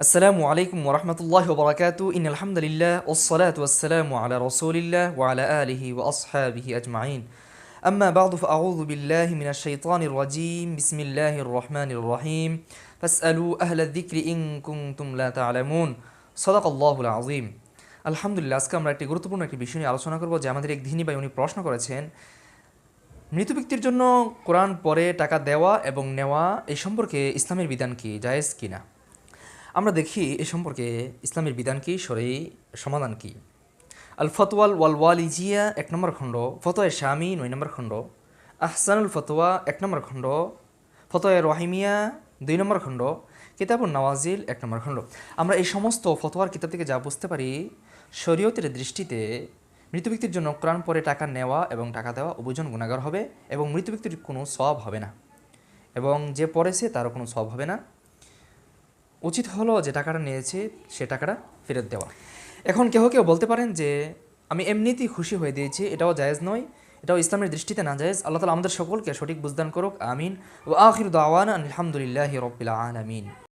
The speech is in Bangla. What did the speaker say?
السلام عليكم ورحمة الله وبركاته إن الحمد لله والصلاة والسلام على رسول الله وعلى آله وأصحابه أجمعين أما بعد فأعوذ بالله من الشيطان الرجيم بسم الله الرحمن الرحيم فاسألوا أهل الذكر إن كنتم لا تعلمون صدق الله العظيم আলহামদুলিল্লাহ আজকে আমরা একটি গুরুত্বপূর্ণ একটি বিষয় নিয়ে আলোচনা করব যে আমাদের এক দিনী ভাই উনি প্রশ্ন করেছেন মৃত ব্যক্তির জন্য কোরআন পরে টাকা দেওয়া এবং নেওয়া এই সম্পর্কে ইসলামের বিধান কি জায়েজ কিনা আমরা দেখি এ সম্পর্কে ইসলামের বিধান কি সরি সমাধান কি? আল ফতওয়াল ওয়াল ওয়ালিজিয়া এক নম্বর খণ্ড। ফতোয় শামি, নয় নম্বর খণ্ড। আহসানুল ফতোয়া এক নম্বর খণ্ড। ফতোয় রহিমিয়া, দুই নম্বর খণ্ড। কিতাবুল নওয়াজিল, এক নম্বর খণ্ড। আমরা এই সমস্ত ফতোয়ার কিতাব থেকে যা বুঝতে পারি, শরীয়তের দৃষ্টিতে মৃত ব্যক্তির জন্য কোরআন পরে টাকা নেওয়া এবং টাকা দেওয়া উভয়জন গুণাগার হবে এবং মৃত ব্যক্তির কোনো সব হবে না। এবং যে পড়েছে তারও কোনো সব হবে না। উচিত হলো যে টাকাটা নিয়েছে, সে টাকাটা ফেরত দেওয়া। এখন কেউ কেউ বলতে পারেন যে, আমি এমনিতেই খুশি হয়ে দিয়েছি, এটাও জায়েজ নয়, এটাও ইসলামের দৃষ্টিতে না জায়েজ। আল্লাহ তালা আমাদের সকলকে সঠিক বুঝদান করুক, আমিন। ও আখির দাওয়ান আলহামদুলিল্লাহ রবিল আলমিন।